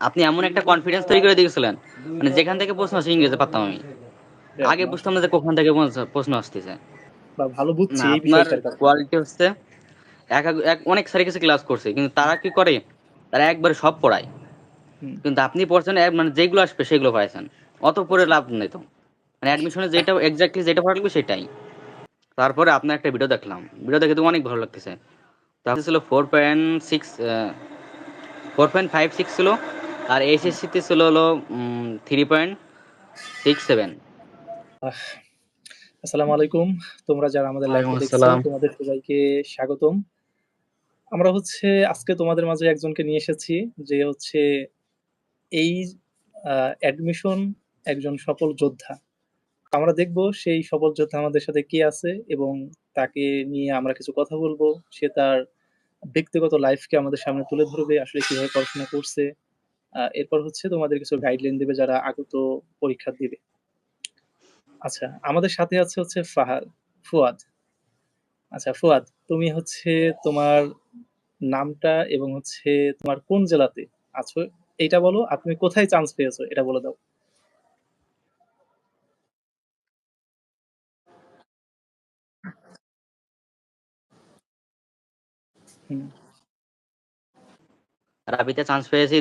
আপনি এমন একটা কনফিডেন্স তৈরি করে দিয়েছিলেন মানে যেখান থেকে প্রশ্ন আসে ইংরেজি পারতাম আমি। আগে বুঝতাম না যে কখন থেকে প্রশ্ন আসতেছে। ভালো বুঝছি এই আপনার কোয়ালিটি হচ্ছে এক এক- এক অনেক স্যারের কাছে ক্লাস করছে কিন্তু তারা কি করে? তারা একবারে সব পড়ায়। কিন্তু আপনি পড়ছেন মানে যেগুলো আসবে সেগুলো পড়াইছেন। অত পড়ে লাভ নেই তো। মানে অ্যাডমিশনে যেটা এক্স্যাক্টলি যেটা পড়া লাগবে সেটাই। তারপরে আপনার একটা ভিডিও দেখলাম। ভিডিও দেখে তো অনেক ভালো লাগতেছে। তাহলে ছিল four point six four point five six ছিল। আর এইচএসসিতে ছিল হলো থ্রি পয়েন্ট সিক্স সেভেন আসসালামু আলাইকুম। তোমরা যারা আমাদের লাইভ দেখছ তোমাদের সবাইকে স্বাগতম। আমরা হচ্ছে আজকে তোমাদের মাঝে একজনকে নিয়ে এসেছি যে হচ্ছে এই অ্যাডমিশন একজন সফল যোদ্ধা। আমরা দেখব সেই সফল যোদ্ধা আমাদের সাথে কে আছে এবং তাকে নিয়ে আমরা কিছু কথা বলব। সে তার ব্যক্তিগত লাইফকে আমাদের সামনে তুলে ধরবে আসলে কীভাবে পড়াশোনা করছে এরপর হচ্ছে তোমাদের কিছু গাইডলাইন দেবে যারা আগত পরীক্ষা দিবে। আচ্ছা আমাদের সাথে আছে হচ্ছে ফাহাদ, ফুয়াদ। আচ্ছা ফুয়াদ, তুমি হচ্ছে তোমার নামটা এবং হচ্ছে তোমার কোন জেলাতে আছো? এইটা বলো, আর তুমি কোথায় চান্স পেয়েছ, এটা বলে দাও। রাবিতে চান্স পেয়েছি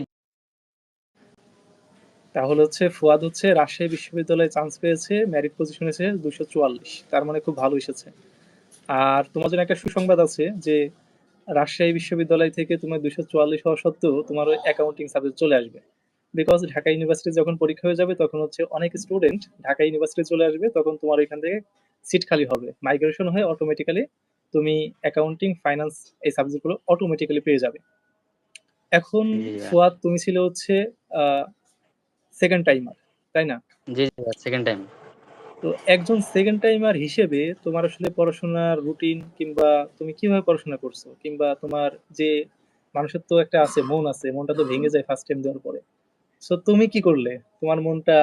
তাহলে হচ্ছে ফুয়াদ হচ্ছে রাজশাহী বিশ্ববিদ্যালয়ে চান্স পেয়েছে মেরিট পজিশন এসে দুশো চুয়াল্লিশ। তার মানে খুব ভালো এসেছে। আর তোমার জন্য একটা সুসংবাদ আছে যে রাজশাহী বিশ্ববিদ্যালয় থেকে তোমার দুশো চুয়াল্লিশ হওয়া সত্ত্বেও তোমার ওই অ্যাকাউন্টিং সাবজেক্ট চলে আসবে। বিকজ ঢাকা ইউনিভার্সিটি যখন পরীক্ষা হয়ে যাবে তখন হচ্ছে অনেক স্টুডেন্ট ঢাকা ইউনিভার্সিটি চলে আসবে তখন তোমার এখান থেকে সিট খালি হবে। মাইগ্রেশন হয়ে অটোমেটিক্যালি তুমি অ্যাকাউন্টিং ফাইন্যান্স এই সাবজেক্টগুলো অটোমেটিক্যালি পেয়ে যাবে। এখন। ফুয়াদ তুমি ছিল হচ্ছে সেকেন্ড টাইমার তাই না? জি জি সেকেন্ড টাইম তো একজন সেকেন্ড টাইমার হিসেবে তোমার আসলে পড়াশোনার রুটিন কিংবা তুমি কীভাবে পড়াশোনা করছ? কিংবা তোমার যে মানুষের তো একটা আছে মন আছে মনটা তো ভেঙে যায় ফার্স্ট টাইম দেওয়ার পরে। সো তুমি কি করলে? তোমার মনটা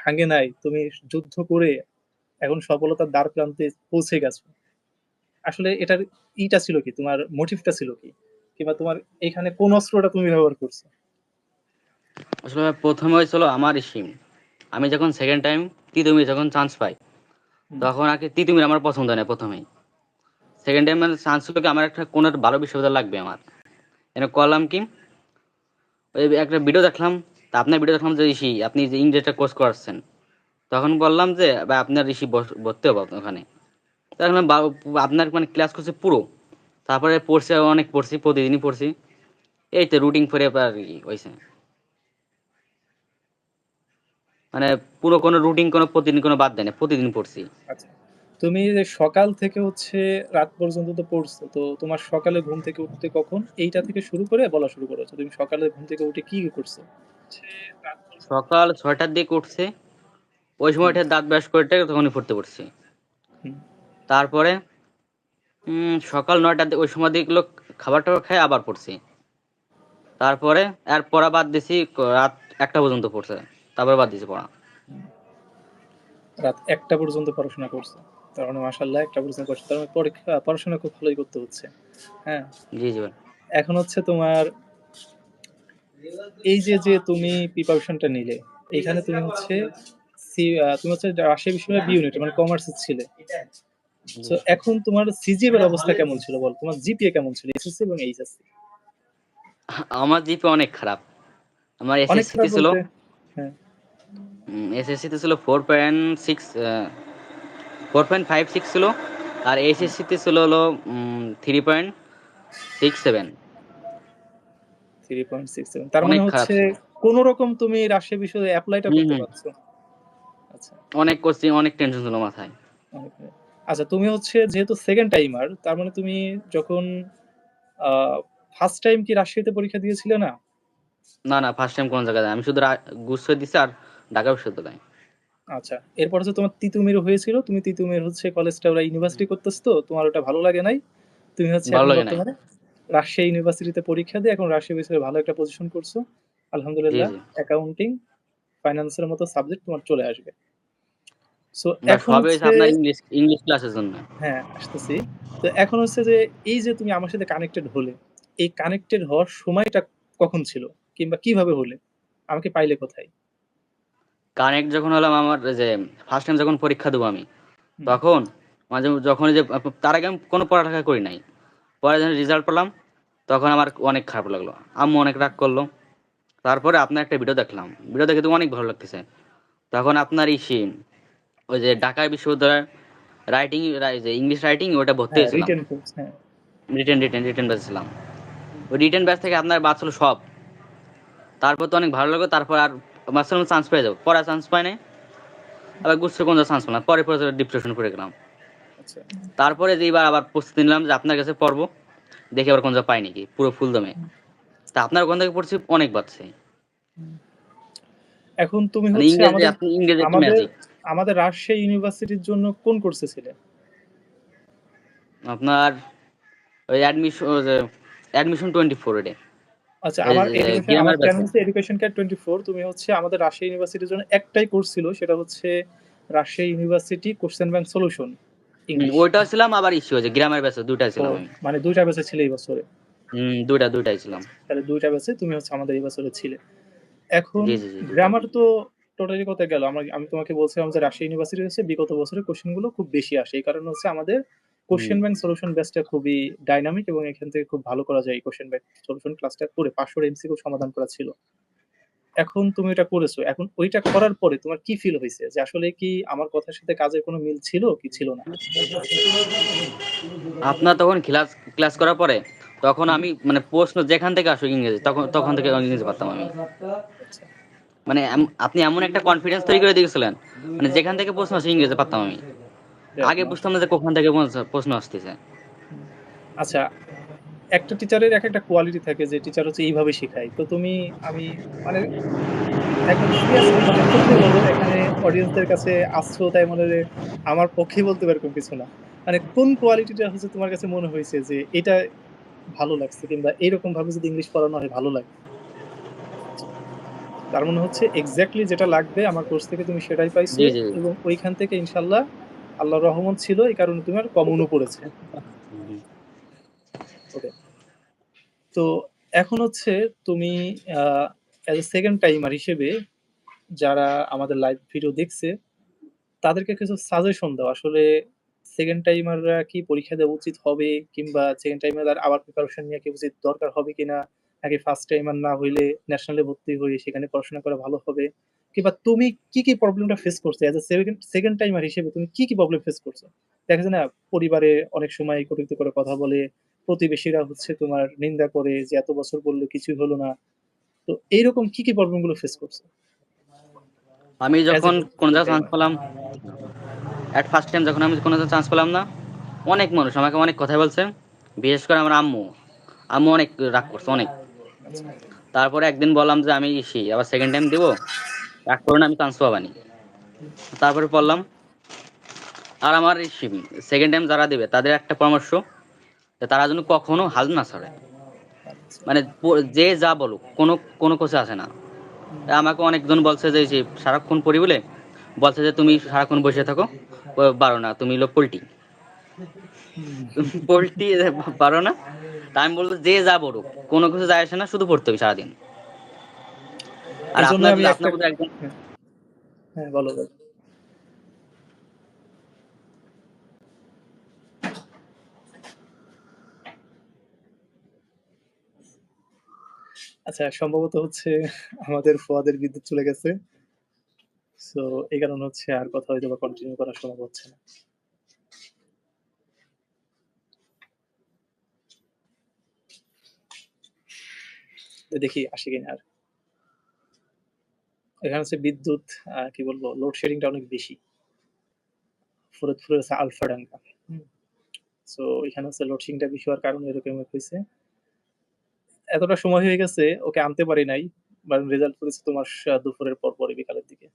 ভাঙে নাই তুমি যুদ্ধ করে এখন সফলতার দ্বার প্রান্তে পৌঁছে গেছো। আসলে এটার ইটা ছিল কি? তোমার মোটিভটা ছিল কি? কিংবা তোমার এখানে কোন অস্ত্রটা তুমি ব্যবহার করছ? আসলে প্রথমে হয়েছিল আমার সিম আমি যখন সেকেন্ড টাইম তিতুমির যখন চান্স পাই। তখন আগে তিতুমির আমার পছন্দ হয় না প্রথমেই। সেকেন্ড টাইম মানে চান্স হলো কি আমার একটা কোন একটা ভালো বিশ্ববিদ্যালয় লাগবে আমার। এনে করলাম কি ওই একটা ভিডিও দেখলাম তা আপনার ভিডিও দেখলাম যে ঋষি আপনি যে ইংরেজিটা কোর্স করাচ্ছেন। তখন বললাম যে বা আপনার ঋষি ভর্তি হব ওখানে। তখন আপনার মানে ক্লাস করছে পুরো। তারপরে পড়ছে অনেক পড়ছি প্রতিদিনই পড়ছি। এই তো রুটিন করে আর কি হয়েছে মানে পুরো কোনো রুটিন কোনো প্রতিদিন কোনো বাদ দেয় না প্রতিদিন পড়ছি। আচ্ছা তুমি যে সকাল থেকে হচ্ছে রাত পর্যন্ত তো পড়ছো তো তোমার সকালে ঘুম থেকে উঠতে কখন এইটা থেকে শুরু করে বলা শুরু করেছ? তুমি সকালে ঘুম থেকে উঠে কি করছ? সকাল ছয়টার দিকে উঠছে ওই সময়টা দাঁত ব্রাশ করে তখনই পড়তে পড়ছি। তারপরে সকাল নয়টার দিকে ওই সময় দিকগুলো খাবার টাবার খাই আবার পড়ছি। তারপরে আর পড়া বাদ দিছি রাত একটা পর্যন্ত পড়ছে। তারপরে বাদ দিছি পড়া। রাত একটা পর্যন্ত পড়াশোনা করছ। তার মানে মাসাল্লাহ একটা পর্যন্ত করছ। তার মানে পরীক্ষা পড়াশোনা খুব ভালোই করতে হচ্ছে। হ্যাঁ? জি জি এখন হচ্ছে তোমার এই যে যে তুমি প্রিপারেশনটা নিলে এখানে তুমি হচ্ছে তুমি হচ্ছে রাজশাহী বিশ্ববিদ্যালয় বি ইউনিট মানে কমার্স ছিলে। তো এখন তোমার সিজিএম এর অবস্থা কেমন ছিল বল? তোমার জিপিএ কেমন ছিল? এসএসসি এবং এইচএসসি আমার জিপি অনেক খারাপ। আমার এসএসসি ছিল। হ্যাঁ। এসএসসি তে ছিল four point six four point five six ছিল আর এইচএসসি তে ছিল হলো three point six seven three point six seven তার মানে হচ্ছে কোন রকম তুমি রাজশাহী বিশ্ববিদ্যালয়ে অ্যাপ্লাইটা করতে পারছ? আচ্ছা। অনেক কোচিং অনেক টেনশন ছিল মাথায়। আচ্ছা তুমি হচ্ছে যেহেতু সেকেন্ড টাইমার তার মানে তুমি যখন ফার্স্ট টাইম কি রাজশাহীতে পরীক্ষা দিয়েছিলে না? না না ফার্স্ট টাইম কোন জায়গায় আমি শুধু গুচ্ছ দিছি আর ঢাকা বিশ্ববিদ্যালয় আচ্ছা এরপর হচ্ছে তোমার তিতুমির হয়েছিল তুমি তিতুমির হচ্ছে কলেজটা ওরা ইউনিভার্সিটি করতেছ তো তোমার ওটা ভালো লাগে নাই তুমি হচ্ছে ভালো লাগে। বর্তমানে রাজশাহী ইউনিভার্সিটিতে পরীক্ষা দিয়ে এখন রাজশাহী বিশ্ববিদ্যালয়ে ভালো একটা পজিশন করছ আলহামদুলিল্লাহ। অ্যাকাউন্টিং ফাইন্যান্সের মতো সাবজেক্ট তোমার চলে আসবে সো এখন আপনার ইংলিশ ইংলিশ ক্লাসের জন্য হ্যাঁ আসতেছি তো এখন হচ্ছে যে এই যে তুমি আমার সাথে কানেক্টেড হলে এই কানেক্টেড হওয়ার সময়টা কখন ছিল কিংবা কীভাবে হলে? আমাকে পাইলে কোথায়? কানেক্ট যখন হলাম আমার যে ফার্স্ট টাইম যখন পরীক্ষা দেবো আমি, তখন মাঝে যখন যে তার আগে আমি কোনো পড়ালেখা করি নাই। পরে যখন রেজাল্ট পেলাম, তখন আমার অনেক খারাপ লাগল। আম্মু অনেক রাগ করল। তারপরে আপনার একটা ভিডিও দেখলাম। ভিডিও দেখে তো অনেক ভালো লাগতেছে। তখন আপনার ইসে ওই যে ঢাকা বিশ্ববিদ্যালয়ের রাইটিং যে ইংলিশ রাইটিং ওটা ভর্তি হ্যাঁ, হয়েছিলাম। রিটেন রিটেন, রিটেন ব্যাচ ছিলাম। ওই রিটেন ব্যাচ থেকে আপনার বাদ ছিল সব। তারপর তো অনেক ভালো লাগল। তারপর আর ভাবছিলাম চান্স পেয়ে যাব। পরে চান্স পাই নাই। আবার গুচ্ছকঞ্জে চান্স পেলাম। পরে, পরে ডিপ্রেশন পড়ে গেলাম। আচ্ছা। তারপরে যে এবার আবার প্রস্তুতি নিলাম যে আপনার কাছে পড়ব। দেখি আবার কোন জায়গায় পাই নাকি পুরো ফুল দমে। তা আপনার ওখান থেকে পড়ছি অনেক বাড়ছে। এখন তুমি মানে হচ্ছে আমাদের আপনি ইংরেজি আমাদের ম্যাজিক। আমাদের রাজশাহী ইউনিভার্সিটির জন্য কোন কোর্সে ছিলে? আপনার ওই অ্যাডমিশন যে অ্যাডমিশন 24 এডে। আচ্ছা আমার আমার। প্ল্যান হচ্ছে এডুকেশন কেয়ার 24 তুমি হচ্ছে আমাদের রাজশাহী ইউনিভার্সিটির জন্য একটাই কোর্স ছিল সেটা হচ্ছে Rajshahi university question bank solution. ওইটাও ছিলাম আবার ইস্যু হয়েছে গ্রামের ব্যাচে ছিলাম আমি। মানে ২ টা ব্যাচে ছিলে এই বছরে। হুম, দুইটা, দুইটাই ছিলাম। তাহলে ২ টা ব্যাচে তুমি হচ্ছে আমাদের এই বছরে ছিলে। এখন। গ্রামার তো টোটালি কোথায় গেল? আমরা আমি তোমাকে বলছিলাম যে রাজশাহী ইউনিভার্সিটি হচ্ছে বিগত বছরের কোশ্চেনগুলো খুব বেশি আসে। এই কারণে হচ্ছে আমাদের কোশ্চেন। ব্যাংক সলিউশন ব্যাচটা খুবই ডাইনামিক এবং এখান থেকে খুব ভালো করা যায় এই কোশ্চেন ব্যাংক সলিউশন ক্লাসটা করে ৫০০ র এমসিকিউ সমাধান করা ছিল। এখন তুমি এটা করেছ। এখন ওইটা করার পরে তোমার কি ফিল হইছে? যে আসলে কি আমার কথার সাথে কাজের কোনো মিল ছিল কি ছিল না? আপনার তখন ক্লাস ক্লাস করার পরে তখন আমি মানে প্রশ্ন যেখান থেকে আসুক ইংরেজি তখন তখন থেকে ইংরেজি পারতাম আমি। মানে আপনি এমন একটা কনফিডেন্স তৈরি করে দিয়েছিলেন, মানে যেখান থেকে প্রশ্ন আসে ইংরেজি পারতাম আমি। আগে বুঝতাম না যে কখন থেকে প্রশ্ন- আসতেছে। আচ্ছা, একটা টিচারের একেকটা কোয়ালিটি থাকে যে টিচার হচ্ছে এইভাবে শেখায়। তো তুমি আমি মানে একদম মানে বলব এখানে অডিয়েন্সদের কাছে আসছো তাই মনে হয় আমার পক্ষেই বলতে পারি কিছু না। মানে কোন কোয়ালিটিটা হচ্ছে তোমার কাছে মনে হয়েছে যে এটা ভালো লাগছে কিংবা এইরকম ভাবে যদি ইংলিশ পড়ানো হয় ভালো লাগে তার মনে হচ্ছে এক্সাক্টলি যেটা লাগবে আমার কোর্স থেকে তুমি সেটাই পাইছো। এবং ওইখান থেকে ইনশাআল্লাহ আল্লাহর রহমত ছিল, এই কারণে তোমার কমনও পড়েছে। তো এখন হচ্ছে তুমি সেকেন্ড টাইমার হিসেবে যারা আমাদের লাইভ ভিডিও দেখছে, তাদেরকে কিছু সাজেশন দাও। আসলে সেকেন্ড টাইমাররা কি পরীক্ষা দেওয়া উচিত হবে? কিংবা সেকেন্ড টাইমার আবার প্রিপারেশন নিয়ে কি উচিত, দরকার হবে কিনা? নাকি ফার্স্ট টাইমার না হইলে ন্যাশনালে ভর্তি হয়ে সেখানে পড়াশোনা করা ভালো হবে? কিংবা তুমি কি, কি প্রবলেমটা ফেস করছ? As a second second timer হিসেবে তুমি কি, কি প্রবলেম ফেস করছ? দেখা যায় না পরিবারে অনেক সময় কটূক্তি করে কথা বলে, প্রতিবেশীরা হচ্ছে তোমার নিন্দা করে যে এত বছর পড়ল কিছুই হলো না। তো এইরকম কি, কি প্রবলেমগুলো ফেস করছ? আমি যখন কোন জায়গায় চান্স পেলাম, এট ফার্স্ট টাইম যখন আমি কোনো জায়গায় চান্স পেলাম না, অনেক মানুষ আমাকে অনেক কথা বলছে। বিশেষ করে আমার আম্মু। আম্মু অনেক রাগ করছে অনেক। আচ্ছা। তারপরে একদিন বললাম যে আমি ইসি আবার সেকেন্ড টাইম দিব। রাগ করো না আমি চান্স পাবানি। তারপরে পড়লাম। আর আমার ইসি সেকেন্ড টাইম যারা দিবে, তাদের একটা পরামর্শ তারা যেন কখনো হাল না ছাড়ে। মানে যে যা বলুক, কোনো কোনো কোসে আসে না। আমাকে অনেকজন বলছে যে সারাক্ষণ পড়ি বলে, বলছে যে তুমি সারাক্ষণ বসে থাকো পারো না, তুমি হলো পল্টি। পল্টি পারো না? তা আমি বলব যে যা বলুক, কোনো কিছু যায় আসে না, শুধু পড়তে হবে সারাদিন। আর আপনার আপনার একজন হ্যাঁ। বলো। আচ্ছা সম্ভবত হচ্ছে আমাদের ফুয়াদের বিদ্যুৎ চলে গেছে। সো এই কারণে হচ্ছে আর কথা হয়তোবা কন্টিনিউ করা সম্ভব হচ্ছে না। দেখি আসে কিনা আর। এখানে হচ্ছে বিদ্যুৎ কি বলব লোডশেডিং টা অনেক বেশি। ফরিদপুরে হচ্ছে আলফাডাঙ্গা। সো এখানে হচ্ছে লোডশেডিং টা বেশি হওয়ার কারণে এরকম হইছে। এতটা সময় হয়ে গেছে ওকে আনতে পারি নাই। কারণ রেজাল্ট করেছে তোমার দুপুরের পর পরে বিকালের দিকে।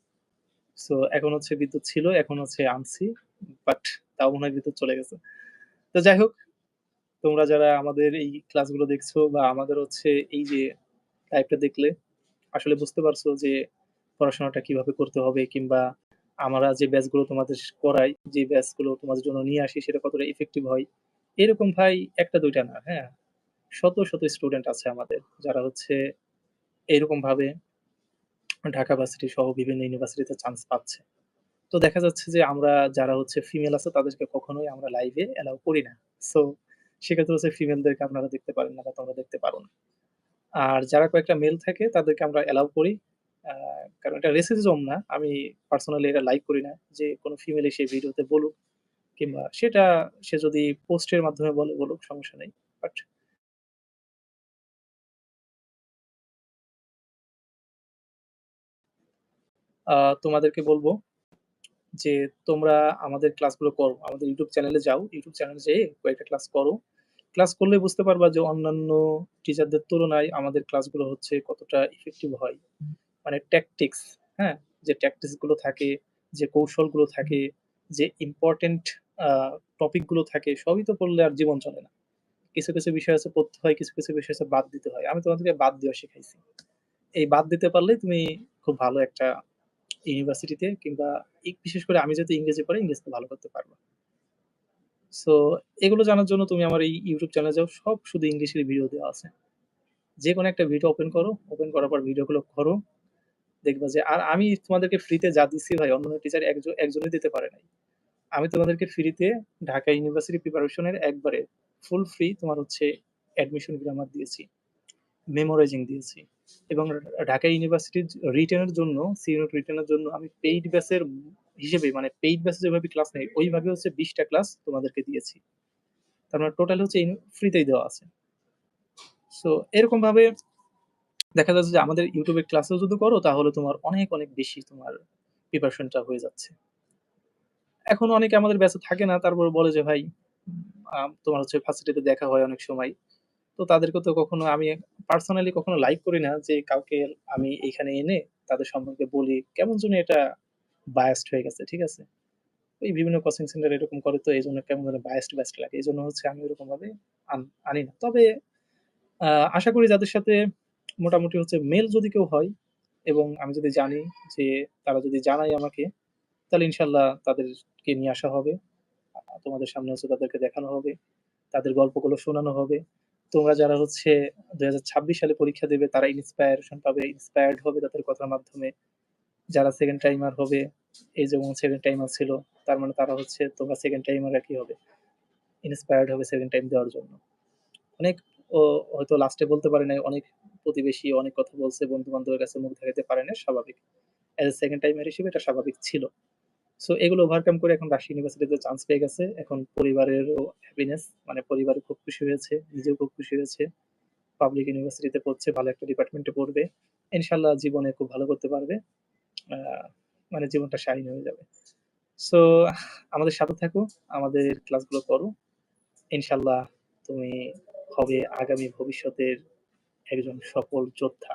সো এখন হচ্ছে বিদ্যুৎ ছিল, এখন হচ্ছে আনছি। বাট তাও মনে হয় বিদ্যুৎ চলে গেছে। তো যাই হোক, তোমরা যারা আমাদের এই ক্লাসগুলো দেখছ বা আমাদের হচ্ছে এই যে লাইভটা দেখলে আসলে বুঝতে পারছ যে পড়াশোনাটা কীভাবে করতে হবে কিংবা আমরা যে ব্যাচগুলো তোমাদের করাই, যে ব্যাচগুলো তোমাদের জন্য নিয়ে আসি সেটা কতটা ইফেক্টিভ হয়। এরকম ভাই একটা দুইটা না, হ্যাঁ? শত, শত স্টুডেন্ট আছে আমাদের যারা হচ্ছে এরকম ভাবে ঢাকা ভার্সিটি সহ বিভিন্ন ইউনিভার্সিটিতে চান্স পাচ্ছে। তো দেখা যাচ্ছে যে আমরা যারা হচ্ছে ফিমেল আছে তাদেরকে কখনোই আমরা লাইভে অ্যালাও করি না। সো সেক্ষেত্রে হচ্ছে ফিমেলদেরকে আপনারা দেখতে পারেন না বা তোমরা দেখতে পারো না। আর যারা কয়েকটা মেল থাকে তাদেরকে আমরা অ্যালাও করি। কারণ এটা রেসিজম না। আমি পার্সোনালি এটা লাইক করি না যে কোনো ফিমেল এসে ভিডিওতে বলুক কিংবা সেটা সে যদি পোস্টের মাধ্যমে বলে, বলুক, সমস্যা নেই। বাট তোমাদেরকে বলব যে তোমরা আমাদের ক্লাসগুলো করো। আমাদের ইউটিউব চ্যানেলে যাও। ইউটিউব চ্যানেলে যেয়ে কয়েকটা ক্লাস করো। ক্লাস করলে বুঝতে পারবা যে অন্যান্য টিচারদের তুলনায় আমাদের ক্লাসগুলো হচ্ছে কতটা ইফেক্টিভ হয়। মানে ট্যাকটিক্স, হ্যাঁ? যে ট্যাকটিক্সগুলো থাকে, যে কৌশলগুলো থাকে, যে ইম্পোর্টেন্ট আ টপিকগুলো থাকে সবই তো পড়লে আর জীবন চলে না। কিছু, কিছু বিষয় আছে পড়তে হয়, কিছু, কিছু বিষয় আছে বাদ দিতে হয়। আমি তোমাদেরকে বাদ দেওয়া শিখাইছি। এই বাদ দিতে পারলে তুমি খুব ভালো একটা ইউনিভার্সিটিতে কিংবা বিশেষ করে আমি যেহেতু ইংরেজি পড়াই, ইংরেজিতে ভালো করতে পারব সো এগুলো জানার জন্য তুমি আমার এই ইউটিউব চ্যানেলে যাও। সব শুধু ইংলিশের ভিডিও দেওয়া আছে। যেকোনো একটা ভিডিও ওপেন করো। ওপেন করার পর ভিডিওগুলো করো। দেখবা যে, আর আমি তোমাদেরকে ফ্রিতে যা দিছি ভাই অন্য টিচার একজন একজনই দিতে পারে নাই। আমি তোমাদেরকে ফ্রিতে ঢাকা ইউনিভার্সিটি প্রিপারেশনের একবারে ফুল ফ্রি তোমার হচ্ছে অ্যাডমিশন গ্রামার দিয়েছি। মেমোরাইজিং দিয়েছি। এবং ঢাকা ইউনিভার্সিটির রিটেন এর জন্য রিটেন এর জন্য আমি পেইড ব্যাচের হিসেবে মানে পেইড ব্যাচে যেভাবে ক্লাস নেই, ওইভাবে হচ্ছে বিশটা ক্লাস তোমাদেরকে দিয়েছি। তার মানে টোটাল হচ্ছে ফ্রিতেই দেওয়া আছে। সো এরকমভাবে দেখা যাচ্ছে যে আমাদের ইউটিউবের ক্লাসেও যদি করো তাহলে তোমার অনেক, অনেক বেশি তোমার প্রিপারেশনটা হয়ে যাচ্ছে। এখন অনেকে আমাদের ব্যাচে থাকে না। তারপর বলে যে ভাই তোমার হচ্ছে ভার্সিটিতে দেখা হয় অনেক সময়। তো তাদেরকে তো কখনো আমি পার্সোনালি কখনো লাইক করি না যে কাউকে আমি এখানে এনে তাদের সম্পর্কে বলি। কেমন জানি এটা বায়াসড হয়ে গেছে। ঠিক আছে? এই বিভিন্ন কোচিং সেন্টার এরকম করে তো এই জন্য কেমন যেন বায়াসড, বায়াসড লাগে। এই জন্য হচ্ছে আমি ওরকমভাবে আন আনি না। তবে আশা করি যাদের সাথে মোটামুটি হচ্ছে মেল যদি কেউ হয় এবং আমি যদি জানি যে তারা যদি জানায় আমাকে তাহলে ইনশাল্লাহ তাদেরকে নিয়ে আসা হবে। তোমাদের সামনে হচ্ছে তাদেরকে দেখানো হবে। তাদের গল্পগুলো শোনানো হবে। তোমরা যারা হচ্ছে ২০২৬ সালে পরীক্ষা দেবে তারা ইন্সপায়ারেশন পাবে, ইন্সপায়ার্ড হবে তাদের কথার মাধ্যমে। যারা সেকেন্ড টাইমার হবে, এই যেমন সেকেন্ড টাইমার ছিল, তার মানে তারা হচ্ছে তোমরা সেকেন্ড টাইমার কি হবে। ইন্সপায়ার্ড হবে সেকেন্ড টাইম দেওয়ার জন্য। অনেক ও হয়তো লাস্টে বলতে পারে নাই, অনেক প্রতিবেশী অনেক কথা বলছে, বন্ধু-বান্ধবের কাছে মুখ দেখাইতে পারে না স্বাভাবিক। এজ এ সেকেন্ড টাইমার হিসেবে এটা স্বাভাবিক ছিল। সো এগুলো ওভারকাম করে এখন রাজশাহী ইউনিভার্সিটিতে চান্স পেয়ে গেছে। এখন পরিবারেরও হ্যাপিনেস মানে পরিবার খুব খুশি হয়েছে, নিজেও খুব খুশি হয়েছে। পাবলিক ইউনিভার্সিটিতে পড়ছে, ভালো একটা ডিপার্টমেন্টে পড়বে। ইনশাল্লাহ জীবনে খুব ভালো করতে পারবে। মানে জীবনটা শাইন হয়ে যাবে। সো আমাদের সাথে থাকো, আমাদের ক্লাসগুলো করো। ইনশাল্লাহ তুমি হবে আগামী ভবিষ্যতের একজন সফল যোদ্ধা।